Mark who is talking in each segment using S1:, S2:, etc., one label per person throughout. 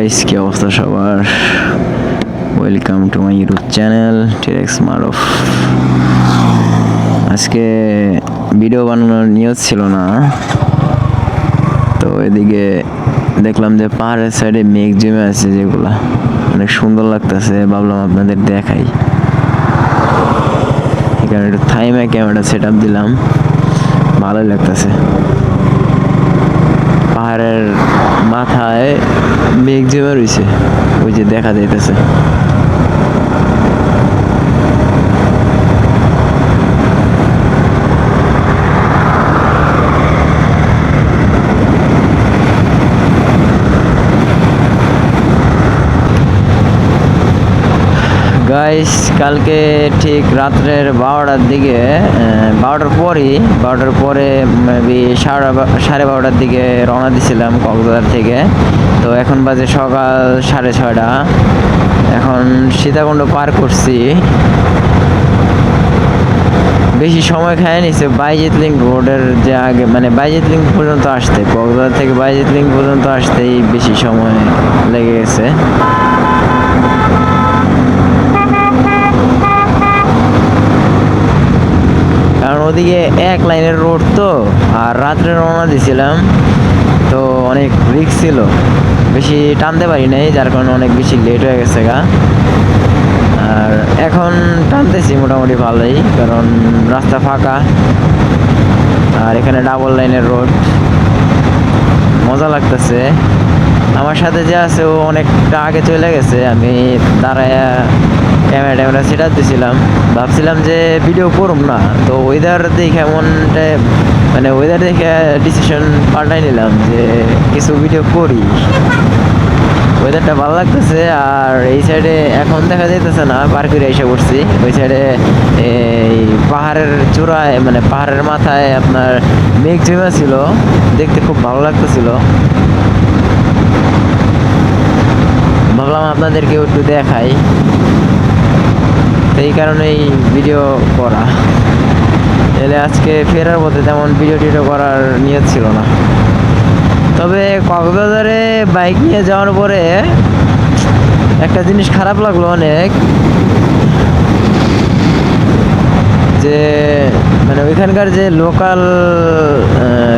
S1: Guys কি অবস্থা সবার? Welcome to my YouTube channel T. rex মারফ আজকে ভিডিও বানানোর নিয়ত ছিল না। তো এদিকে দেখলাম যে পাহাড়ের সাইডে মেঘ জমে আছে যেগুলা। অনেক সুন্দর লাগতেছে, ভাবলাম আপনাদের দেখাই। এখানে একটু থাইমে ক্যামেরা সেট আপ দিলাম। ভালোই লাগতেছে। পাহাড়ের মাথায় মেঘ জমে রয়েছে ওই যে দেখা যাইতেছে। গাইস কালকে ঠিক রাত্রের বারোটার দিকে বারোটার পরই, বারোটার পরে মেবি সাড়ে সাড়ে বারোটার দিকে রওনা দিছিলাম কক্সবাজার থেকে। তো এখন বাজে সকাল সাড়ে ছয়টা। এখন সীতাকুণ্ড পার করছি। বেশি সময় খায় নিছে বাইজিৎ লিঙ্ক রোডের যে আগে মানে বাইজিৎ লিঙ্ক পর্যন্ত আসতে, কক্সবাজার থেকে বাইজিৎ লিঙ্ক পর্যন্ত আসতেই বেশি সময় লেগে গেছে কারণ ওদিকে এক লাইনের রোড তো, আর রাত্রে রওনা দিছিলাম, তো অনেক রিক্স ছিল। বেশি টানতে পারি নাই, যার কারণে অনেক বেশি লেট হয়ে গেছে গা। আর এখন টানতেছি মোটামুটি ভালোই, কারণ রাস্তা ফাঁকা, আর এখানে ডাবল লাইনের রোড মজা লাগতেছে। আমার সাথে যে আছে, ও অনেকটা আগে চলে গেছে, আমি দাঁড়ায় ক্যামেরা ট্যামেরা সেট দিছিলাম। ভাবছিলাম যে ভিডিও করুম না। তো ওয়েদার দেখে এমনটা মানে ওয়েদার দেখে ডিসিশন পাল্টাই নিলাম যে কিছু ভিডিও করি। ওয়েদারটা ভালো লাগতেছে আর এই সাইডে এখন দেখা যাইতেছে না পার করে এসে পড়ছি। ওই সাইডে এই পাহাড়ের চূড়ায় মানে পাহাড়ের মাথায় আপনার মেঘ জমা ছিল দেখতে খুব ভালো লাগতেছিল। ভাবলাম আপনাদেরকেও একটু দেখাই। এই কারণেই ভিডিও করা। এলে আজকে ফেরার পথে তেমন ভিডিও টিডিও করার নিয়ত ছিল না। তবে কক্সবাজারে বাইক নিয়ে যাওয়ার পরে একটা জিনিস খারাপ লাগল অনেক। যে মানে ওইখানকার যে লোকাল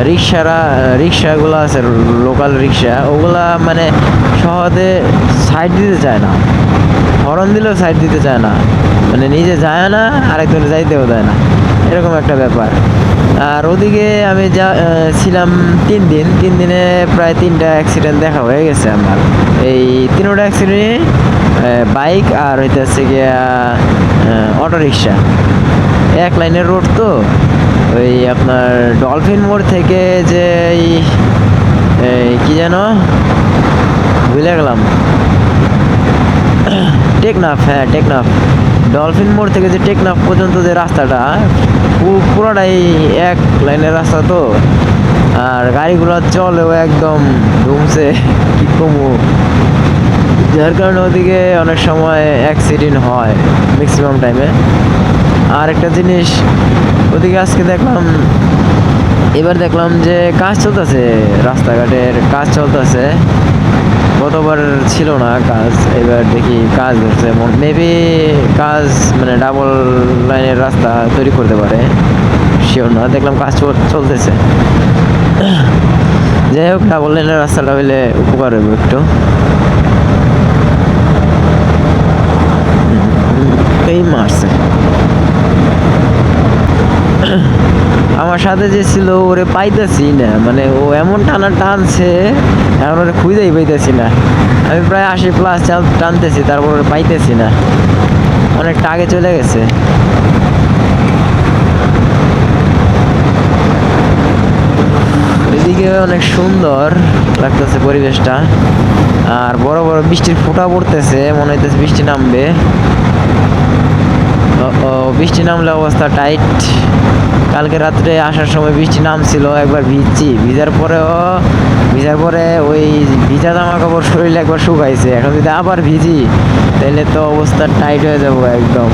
S1: রিক্সারা রিক্সাগুলো আছে লোকাল রিক্সা ওগুলা মানে সহজে সাইড দিতে চায় না। হরন দিলেও সাইড দিতে চায় না। মানে নিজে যায় না, আরেকজনে যাইতেও দেয় না। এরকম একটা ব্যাপার। আর ওদিকে আমি যা ছিলাম তিন দিন। তিন দিনে প্রায় তিনটা অ্যাক্সিডেন্ট দেখা হয়ে গেছে আমার। এই তিনোটা অ্যাক্সিডেন্ট বাইক আর হইতেছে গিয়া অটো রিক্সা এক লাইনের রোড তো, ওই আপনার ডলফিন মোড় থেকে যে কি যেন, ভুলে গেলাম। টেকনাফ হ্যাঁ টেকনাফ। ডলফিন মোড় থেকে যে টেকনাফ পর্যন্ত যে রাস্তাটা পুরোটাই এক লাইনের রাস্তা তো। আর গাড়িগুলো চলেও একদম ধুমছে, কি কমু। যার কারণে ওদিকে অনেক সময় অ্যাক্সিডেন্ট হয় ম্যাক্সিমাম টাইমে আর একটা জিনিস, ওদিকে আজকে দেখলাম, এবার দেখলাম যে কাজ চলতেছে, রাস্তাঘাটের কাজ চলতেছে। গতবার ছিল না কাজ, এবার দেখি কাজ ধরছে মেবি কাজ মানে ডাবল লাইনের রাস্তা তৈরি করতে পারে। শিওর না, দেখলাম কাজ চল- চলতেছে। যাই হোক ডাবল লাইনের রাস্তাটা হইলে উপকার হইব একটু। এই মারছে। আমার সাথে যে ছিল, ওরে পাইতেছি না। মানে ও এমন টানা টানছে, এখন ওরে খুঁজেই পাইতেছি না। আমি প্রায় আশি প্লাস টানতেছি, তারপর ওরে পাইতেছি না। অনেকটা আগে চলে গেছে। এদিকে অনেক সুন্দর লাগতেছে পরিবেশটা। আর বড় বড় বৃষ্টির ফোঁটা পড়তেছে, মনে হইতেছে বৃষ্টি নামবে। বৃষ্টি নামলে অবস্থা টাইট কালকে রাত্রে আসার সময় বৃষ্টি নামছিল, একবার ভিজছি। ভিজার পরেও, ভিজার পরে ওই ভিজা জামা কাপড় শরীরে একবার শুকাইছে। এখন যদি আবার ভিজি, তাহলে তো অবস্থা টাইট হয়ে যাব একদম।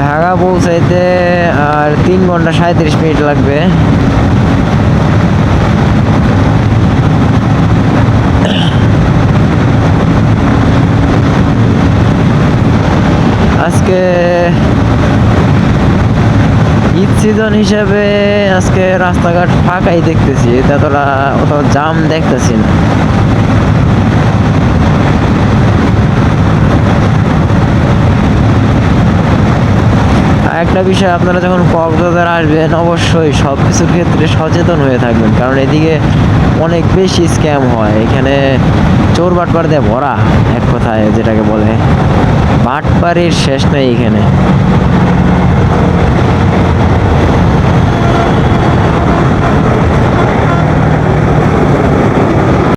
S1: ঢাকা পৌঁছাইতে আর তিন ঘণ্টা সাঁত্রিশ মিনিট লাগবে। আজকে ঈদ সিজন হিসেবে আজকে রাস্তাঘাট ফাঁকাই দেখতেছি। এতটা অত জাম দেখতেছি না। একটা বিষয়, আপনারা যখন কক্সবাজার আসবেন, অবশ্যই সব কিছুর ক্ষেত্রে সচেতন হয়ে থাকবেন। কারণ এদিকে অনেক বেশি স্ক্যাম হয়। এখানে চোর বাটবার দিয়ে ভরা, এক কথায় যেটাকে বলে। বাটপাড়ির শেষ নেই এখানে।